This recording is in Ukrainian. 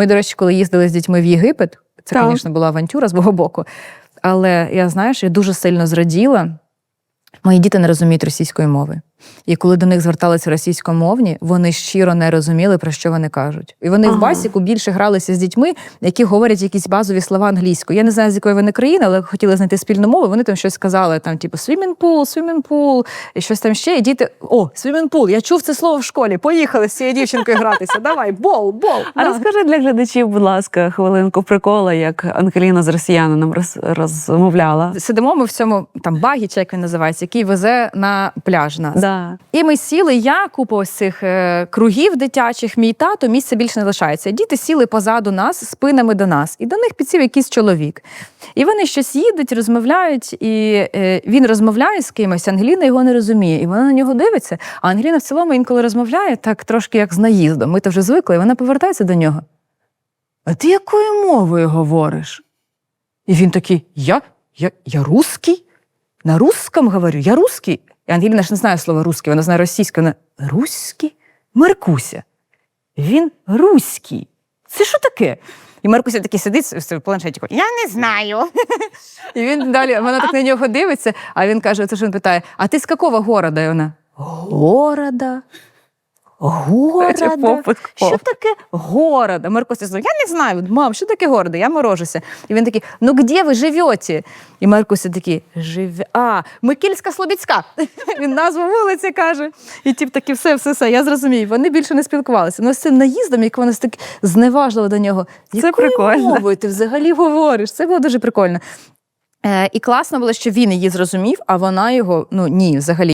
Ми, до речі, коли їздили з дітьми в Єгипет, це, звісно, була авантюра з мого боку. Але я знаєш, я дуже сильно зраділа. Мої діти не розуміють російської мови. І коли до них зверталися російськомовні, вони щиро не розуміли, про що вони кажуть. І вони в басіку більше гралися з дітьми, які говорять якісь базові слова англійською. Я не знаю, з якої вони країни, але хотіли знайти спільну мову. Вони там щось сказали, там, типу, swimming pool, swimming pool, і щось там ще. І діти, о, swimming pool, я чув це слово в школі. Поїхали з цією дівчинкою гратися. Давай, бол, бол. А да. розкажи для глядачів, будь ласка, хвилинку прикола, як Ангеліна з росіянином роз, розмовляла. Сидимо ми в цьому там багі, чи як він називається, який везе на пляж нас. Да. І ми сіли, я купа ось цих е, кругів дитячих, мій тато, місця більше не лишається. Діти сіли позаду нас, спинами до нас, і до них підсів якийсь чоловік. І вони щось їдуть, розмовляють, і е, він розмовляє з кимось, Ангеліна його не розуміє. І вона на нього дивиться. А Ангеліна в цілому інколи розмовляє так трошки як з наїздом. Ми то вже звикли, і вона повертається до нього. А ти якою мовою говориш? І він такий: Я? Я, я русский? На русском говорю, я русский. І Ангеліна ж не знає слова русський, вона знає російське. Вона руський? Маркуся. Він руський. Це що таке? І Маркуся такий сидить в планшеті. Я не знаю. І він далі, вона так на нього дивиться, а він каже: це ж він питає: А ти з якого города? І вона города. Города. Що таке города? Маркуся сказав, я не знаю, мам, що таке города? Я морожуся. І він такий, ну де ви живете? І Маркуся такий, живе. А, Микільська Слобідська. Він назву вулиці каже. І тіп таки, все, все, все, я зрозумію. Вони більше не спілкувалися. Ну, з цим наїздом, як вони так зневажливо до нього. Це прикольно. мовою ти взагалі говориш? Це було дуже прикольно. Е, і класно було, що він її зрозумів, а вона його, ну ні, взагалі.